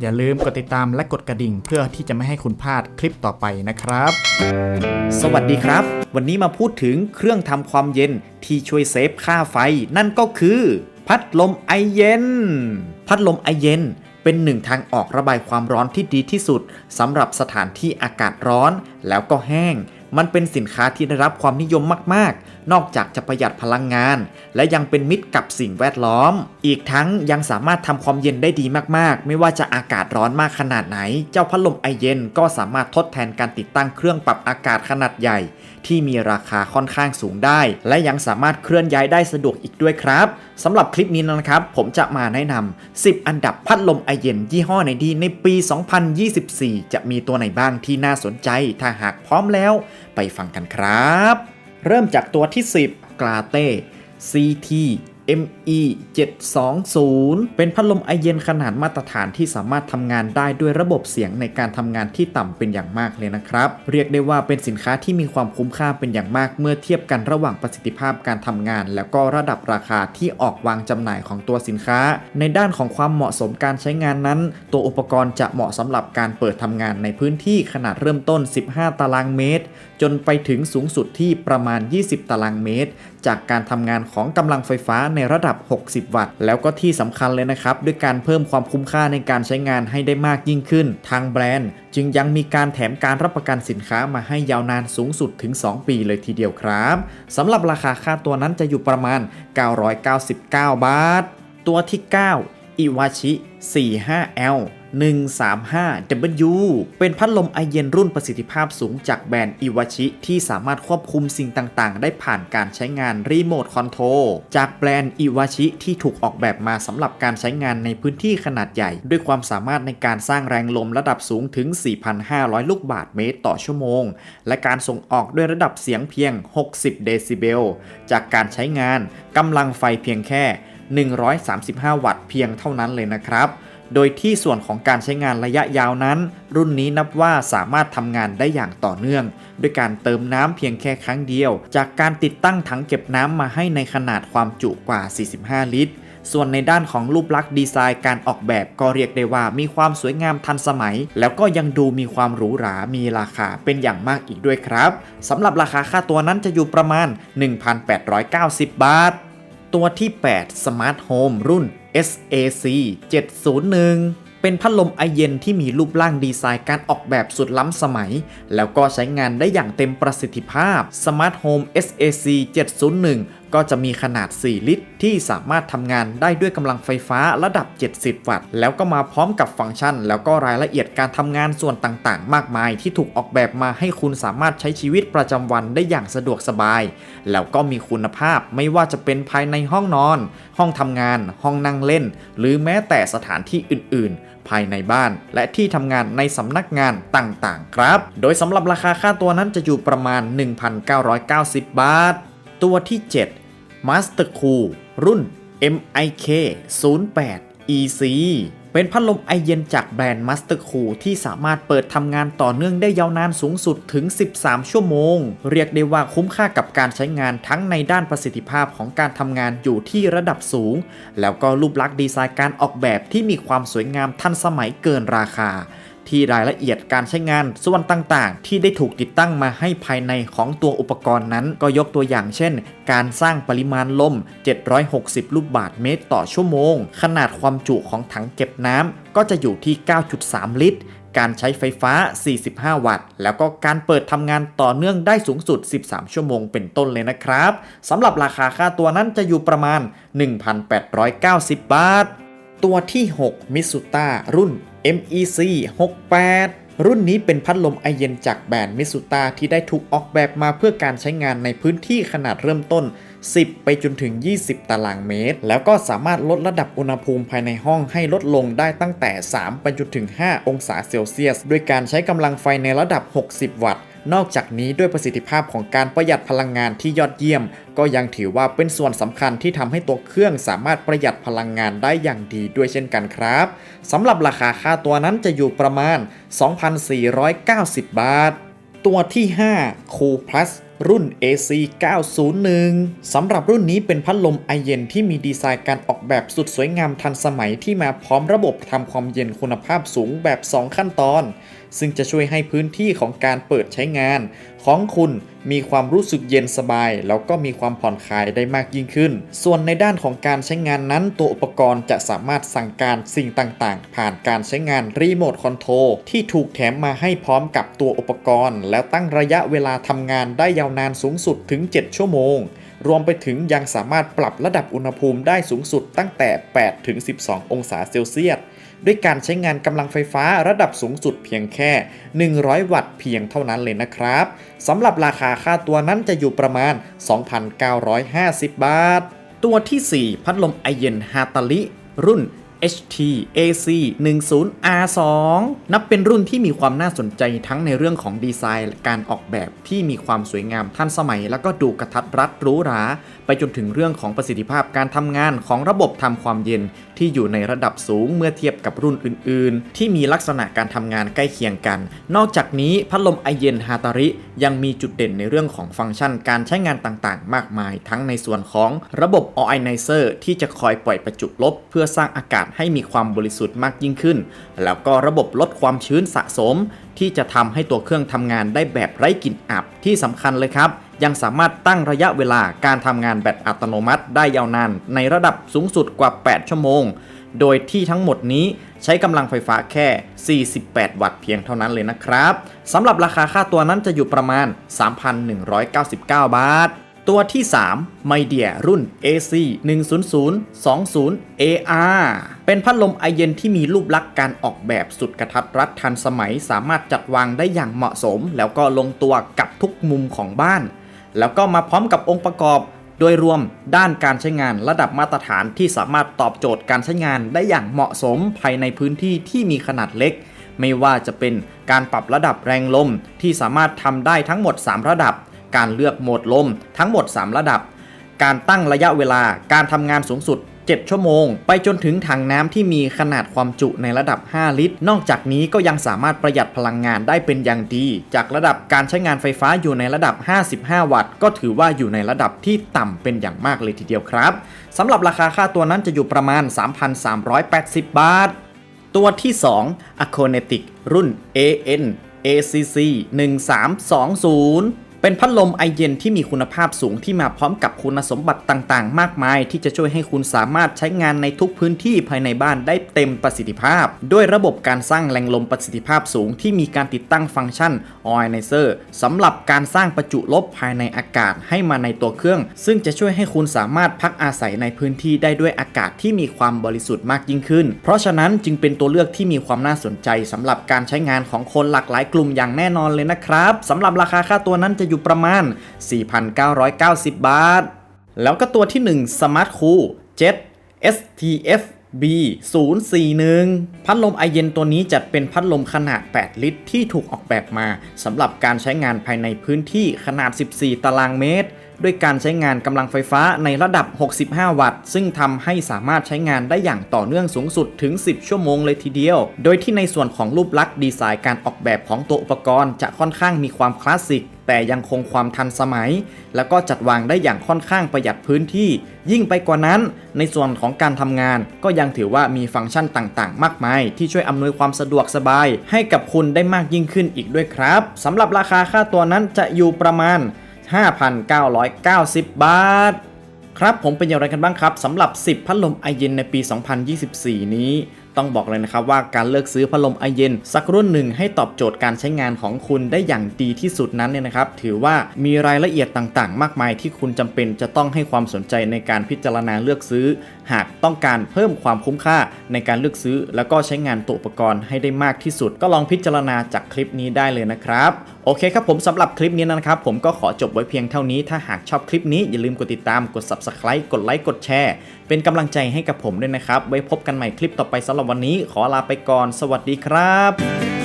อย่าลืมกดติดตามและกดกระดิ่ง เพื่อที่จะไม่ให้คุณพลาดคลิปต่อไปนะครับ สวัสดีครับ วันนี้มาพูดถึงเครื่องทำความเย็นที่ช่วยเซฟค่าไฟ นั่นก็คือ พัดลมไอเย็น พัดลมไอเย็นเป็นหนึ่งทางออกระบายความร้อนที่ดีที่สุดสำหรับสถานที่อากาศร้อนแล้วก็แห้ง มันเป็นสินค้าที่ได้รับความนิยมมาก ๆ นอกจากจะประหยัดพลังงาน และยังเป็นมิตรกับสิ่งแวดล้อม อีกทั้งยังสามารถทำความเย็นได้ดีมาก ๆ ไม่ว่าจะอากาศร้อนมากขนาดไหน เจ้าพัดลมไอเย็นก็สามารถทดแทนการติดตั้งเครื่องปรับอากาศขนาดใหญ่ ที่มีราคาค่อนข้างสูงได้ และยังสามารถเคลื่อนย้ายได้สะดวกอีกด้วยครับสำหรับคลิปนี้นะครับ ผมจะมาแนะนำ 10 อันดับพัดลมไอเย็นยี่ห้อไหนดีในปี 2024 จะมีตัวไหนบ้างที่น่าสนใจ ถ้าหากพร้อมแล้ว ไปฟังกันครับ เริ่มจากตัวที่ 10กราเต้ CT ME 720เป็นพัดลมไอเย็นขนาดมาตรฐานที่สามารถทำงานได้ด้วยระบบเสียงในการทำงานที่ต่ำเป็นอย่างมากเลยนะครับ เรียกได้ว่าเป็นสินค้าที่มีความคุ้มค่าเป็นอย่างมาก เมื่อเทียบกันระหว่างประสิทธิภาพการทำงาน แล้วก็ระดับราคาที่ออกวางจำหน่ายของตัวสินค้า ในด้านของความเหมาะสมการใช้งานนั้น ตัวอุปกรณ์จะเหมาะสำหรับการเปิดทำงานในพื้นที่ขนาดเริ่มต้น 15 ตารางเมตร จนไปถึงสูงสุดที่ประมาณ 20 ตารางเมตร จากการทำงานของกำลังไฟฟ้าในระดับ 60 วัตต์ แล้วก็ที่สำคัญเลยนะครับ ด้วยการเพิ่มความคุ้มค่าในการใช้งานให้ได้มากยิ่งขึ้น ทางแบรนด์ จึงยังมีการแถมการรับประกันสินค้ามาให้ยาวนานสูงสุดถึง 2 ปีเลยทีเดียวครับสำหรับราคาค่าตัวนั้นจะอยู่ประมาณ 999 บาท ตัวที่ 9 อิวาชิ 45L 135W เป็นพัดลมไอเย็นรุ่นประสิทธิภาพสูงจากแบรนด์อิวาชิที่สามารถควบคุมสิ่งต่างๆ ได้ผ่านการใช้งานรีโมทคอนโทรลจากแบรนด์อิวาชิที่ถูกออกแบบมาสำหรับการใช้งานในพื้นที่ขนาดใหญ่ ด้วยความสามารถในการสร้างแรงลมระดับสูงถึง 4,500 ลูกบาศก์เมตรต่อชั่วโมง และการส่งออกด้วยระดับเสียงเพียง 60 เดซิเบล จากการใช้งานกำลังไฟเพียงแค่ 135 วัตต์เพียงเท่านั้นเลยนะครับ โดยที่ส่วนของการใช้งานระยะยาวนั้น รุ่นนี้นับว่าสามารถทำงานได้อย่างต่อเนื่อง ด้วยการเติมน้ำเพียงแค่ครั้งเดียว จากการติดตั้งถังเก็บน้ำมาให้ในขนาดความจุกว่า 45 ลิตร ส่วนในด้านของรูปลักษณ์ดีไซน์การออกแบบก็เรียกได้ว่ามีความสวยงามทันสมัย แล้วก็ยังดูมีความหรูหรา มีราคาเป็นอย่างมากอีกด้วยครับสำหรับราคาค่าตัวนั้นจะอยู่ประมาณ 1,890 บาท ตัวที่ 8 Smart Home รุ่น SAC 701 เป็นพัดลมไอเย็นที่มีรูปร่างดีไซน์การออกแบบสุดล้ำสมัย แล้วก็ใช้งานได้อย่างเต็มประสิทธิภาพ Smart Home SAC 701 ก็จะมีขนาด 4 ลิตร ที่สามารถทำงานได้ด้วยกำลังไฟฟ้าระดับ 70 วัตต์ แล้วก็มาพร้อมกับฟังก์ชัน แล้วก็รายละเอียดการทำงานส่วนต่างๆ มากมาย ที่ถูกออกแบบมาให้คุณสามารถใช้ชีวิตประจำวันได้อย่างสะดวกสบาย แล้วก็มีคุณภาพไม่ว่าจะเป็นภายในห้องนอน ห้องทำงาน ห้องนั่งเล่น หรือแม้แต่สถานที่อื่น ๆ ภายในบ้าน และที่ทำงานในสำนักงานต่างๆ ครับ โดยสำหรับราคาค่าตัวนั้นจะอยู่ประมาณ 1,990 บาท ตัวที่ 7 Master Cool รุ่น MIK 08 EC เป็นพัดลมไอเย็นจากแบรนด์ Master Cool ที่สามารถเปิดทำงานต่อเนื่องได้ยาวนานสูงสุดถึง 13 ชั่วโมง เรียกได้ว่าคุ้มค่ากับการใช้งานทั้งในด้านประสิทธิภาพของการทำงานอยู่ที่ระดับสูง แล้วก็รูปลักษณ์ดีไซน์การออกแบบที่มีความสวยงามทันสมัยเกินราคา ที่รายละเอียดการใช้งานส่วนต่างๆ ที่ได้ถูกติดตั้งมาให้ภายในของตัวอุปกรณ์นั้น ก็ยกตัวอย่างเช่น การสร้างปริมาณลม 760 ลูกบาศก์เมตรต่อชั่วโมง ขนาดความจุของถังเก็บน้ำก็จะอยู่ที่ 9.3 ลิตรการใช้ไฟฟ้า 45 วัตต์ แล้วก็การเปิดทำงานต่อเนื่องได้สูงสุด 13 ชั่วโมงเป็นต้นเลยนะครับ สำหรับราคาค่าตัวนั้นจะอยู่ประมาณ 1,890 บาท ตัวที่6มิสุต้ารุ่น MEC 68 รุ่นนี้เป็นพัดลมไอเย็นจากแบรนด์มิสุต้าที่ได้ถูกออกแบบมาเพื่อการใช้งานในพื้นที่ขนาดเริ่มต้น 10 ไปจนถึง 20 ตารางเมตร แล้วก็สามารถลดระดับอุณหภูมิภายในห้องให้ลดลงได้ตั้งแต่ 3 ไปจนถึง 5 องศาเซลเซียส ด้วยการใช้กำลังไฟในระดับ 60 วัตต์ นอกจากนี้ด้วยประสิทธิภาพของการประหยัดพลังงานที่ยอดเยี่ยม ก็ยังถือว่าเป็นส่วนสำคัญที่ทำให้ตัวเครื่องสามารถประหยัดพลังงานได้อย่างดีด้วยเช่นกันครับสำหรับราคาค่าตัวนั้นจะอยู่ประมาณ 2,490 บาท ตัวที่ 5 Cool Plus รุ่น AC 901สำหรับรุ่นนี้เป็นพัดลมไอเย็นที่มีดีไซน์การออกแบบสุดสวยงามทันสมัยที่มาพร้อมระบบทำความเย็นคุณภาพสูงแบบ 2 ขั้นตอน ซึ่งจะช่วยให้พื้นที่ของการเปิดใช้งาน ของคุณมีความรู้สึกเย็นสบาย แล้วก็มีความผ่อนคลายได้มากยิ่งขึ้น ส่วนในด้านของการใช้งานนั้น ตัวอุปกรณ์จะสามารถสั่งการสิ่งต่างๆ ผ่านการใช้งานรีโมทคอนโทรลที่ถูกแถมมาให้พร้อมกับตัวอุปกรณ์ แล้วตั้งระยะเวลาทำงานได้ยาวนานสูงสุดถึง 7 ชั่วโมง รวมไปถึงยังสามารถปรับระดับอุณหภูมิได้สูงสุดตั้งแต่ 8 ถึง 12 องศาเซลเซียส ด้วยการใช้งานกำลังไฟฟ้าระดับสูงสุดเพียงแค่ 100 วัตต์เพียงเท่านั้นเลยนะครับสำหรับราคาค่าตัวนั้นจะอยู่ประมาณ 2,950 บาท ตัวทีสี่4 พัดลมไอเย็นฮาตาลิ รุ่น HT AC 10 R2 นับเป็นรุ่นที่มีความน่าสนใจทั้งในเรื่องของดีไซน์และการออกแบบที่มีความสวยงามทันสมัย แล้วก็ดูกระทัดรัดหรูหรา ไปจนถึงเรื่องของประสิทธิภาพการทำงานของระบบทำความเย็นที่อยู่ในระดับสูงเมื่อเทียบกับรุ่นอื่น ๆ ที่มีลักษณะการทำงานใกล้เคียงกัน นอกจากนี้พัดลมไอเย็นฮาตาริยังมีจุดเด่นในเรื่องของฟังก์ชันการใช้งานต่าง ๆ มากมาย ทั้งในส่วนของระบบ Ionizer ที่จะคอยปล่อยประจุลบ เพื่อสร้างอากาศให้มีความบริสุทธิ์มากยิ่งขึ้น แล้วก็ระบบลดความชื้นสะสม ที่จะทำให้ตัวเครื่องทำงานได้แบบไร้กลิ่นอับที่สำคัญเลยครับ ยังสามารถตั้งระยะเวลาการทำงานแบบอัตโนมัติได้ยาวนานในระดับสูงสุดกว่า 8 ชั่วโมง โดยที่ทั้งหมดนี้ใช้กำลังไฟฟ้าแค่ 48 วัตต์เพียงเท่านั้นเลยนะครับสำหรับราคาค่าตัวนั้นจะอยู่ประมาณ 3,199 บาท ตัวที่3ไมเดียรุ่น AC 10020 AR เป็นพัดลมไอเย็นที่มีรูปลักษณ์การออกแบบสุดกระทัดรัดทันสมัย สามารถจัดวางได้อย่างเหมาะสม แล้วก็ลงตัวกับทุกมุมของบ้าน แล้วก็มาพร้อมกับองค์ประกอบ โดยรวมด้านการใช้งานระดับมาตรฐานที่สามารถตอบโจทย์การใช้งานได้อย่างเหมาะสมภายในพื้นที่ที่มีขนาดเล็ก ไม่ว่าจะเป็นการปรับระดับแรงลมที่สามารถทำได้ทั้งหมด 3 ระดับ การเลือกโหมดลมทั้งหมด 3 ระดับ การตั้งระยะเวลาการทำงานสูงสุด 7 ชั่วโมง ไปจนถึงถังน้ำที่มีขนาดความจุในระดับ 5 ลิตร นอกจากนี้ก็ยังสามารถประหยัดพลังงานได้เป็นอย่างดี จากระดับการใช้งานไฟฟ้าอยู่ในระดับ 55 วัตต์ ก็ถือว่าอยู่ในระดับที่ต่ำเป็นอย่างมากเลยทีเดียวครับสำหรับราคาค่าตัวนั้นจะอยู่ประมาณ 3,380 บาท ตัวที่ 2 a c o n e t i c รุ่น AN ACC 1320 เป็นพัดลมไอเย็นที่มีคุณภาพสูงที่มาพร้อมกับคุณสมบัติต่างๆ มากมาย ที่จะช่วยให้คุณสามารถใช้งานในทุกพื้นที่ภายในบ้านได้เต็มประสิทธิภาพ ด้วยระบบการสร้างแรงลมประสิทธิภาพสูง ที่มีการติดตั้งฟังก์ชัน Ionizer สำหรับการสร้างประจุลบภายในอากาศให้มาในตัวเครื่อง ซึ่งจะช่วยให้คุณสามารถพักอาศัยในพื้นที่ได้ด้วยอากาศที่มีความบริสุทธิ์มากยิ่งขึ้น เพราะฉะนั้นจึงเป็นตัวเลือกที่มีความน่าสนใจสำหรับการใช้งานของคนหลากหลายกลุ่มอย่างแน่นอนเลยนะครับสำหรับราคาค่าตัวนั้นจะอยู่อยู่ประมาณ 4,990 บาท แล้วก็ตัวที่ 1 Smart Cool Jet STF B 041 พัดลมไอเย็นตัวนี้จัดเป็นพัดลมขนาด 8 ลิตร ที่ถูกออกแบบมาสำหรับการใช้งานภายในพื้นที่ขนาด 14 ตารางเมตร ด้วยการใช้งานกำลังไฟฟ้าในระดับ 65 วัตต์ ซึ่งทำให้สามารถใช้งานได้อย่างต่อเนื่องสูงสุดถึง 10 ชั่วโมงเลยทีเดียว โดยที่ในส่วนของรูปลักษณ์ดีไซน์การออกแบบของตัวอุปกรณ์จะค่อนข้างมีความคลาสสิก แต่ยังคงความทันสมัย แล้วก็จัดวางได้อย่างค่อนข้างประหยัดพื้นที่ ยิ่งไปกว่านั้น ในส่วนของการทำงาน ก็ยังถือว่ามีฟังก์ชันต่างๆ มากมาย ที่ช่วยอำนวยความสะดวกสบาย ให้กับคุณได้มากยิ่งขึ้นอีกด้วยครับสำหรับราคาค่าตัวนั้นจะอยู่ประมาณ 5,990 บาท ครับผมเป็นอย่างไรกันบ้างครับสำหรับ 10 พัดลมไอเย็นในปี 2024 นี้ ต้องบอกเลยนะครับว่าการเลือกซื้อพัดลมไอเย็น สักรุ่นหนึ่งให้ตอบโจทย์การใช้งานของคุณได้อย่างดีที่สุดนั้นเนี่ยนะครับ ถือว่ามีรายละเอียดต่างๆ มากมายที่คุณจำเป็นจะต้องให้ความสนใจในการพิจารณาเลือกซื้อหากต้องการเพิ่มความคุ้มค่าในการเลือกซื้อ แล้วก็ใช้งานตัวอุปกรณ์ให้ได้มากที่สุด ก็ลองพิจารณาจากคลิปนี้ได้เลยนะครับ โอเคครับผมสำหรับคลิปนี้นะครับ ผมก็ขอจบไว้เพียงเท่านี้ ถ้าหากชอบคลิปนี้อย่าลืมกดติดตามกด subscribe กดไลค์กดแชร์ เป็นกำลังใจให้กับผมด้วยนะครับ ไว้พบกันใหม่คลิปต่อไปสำหรับวันนี้ ขอลาไปก่อน สวัสดีครับ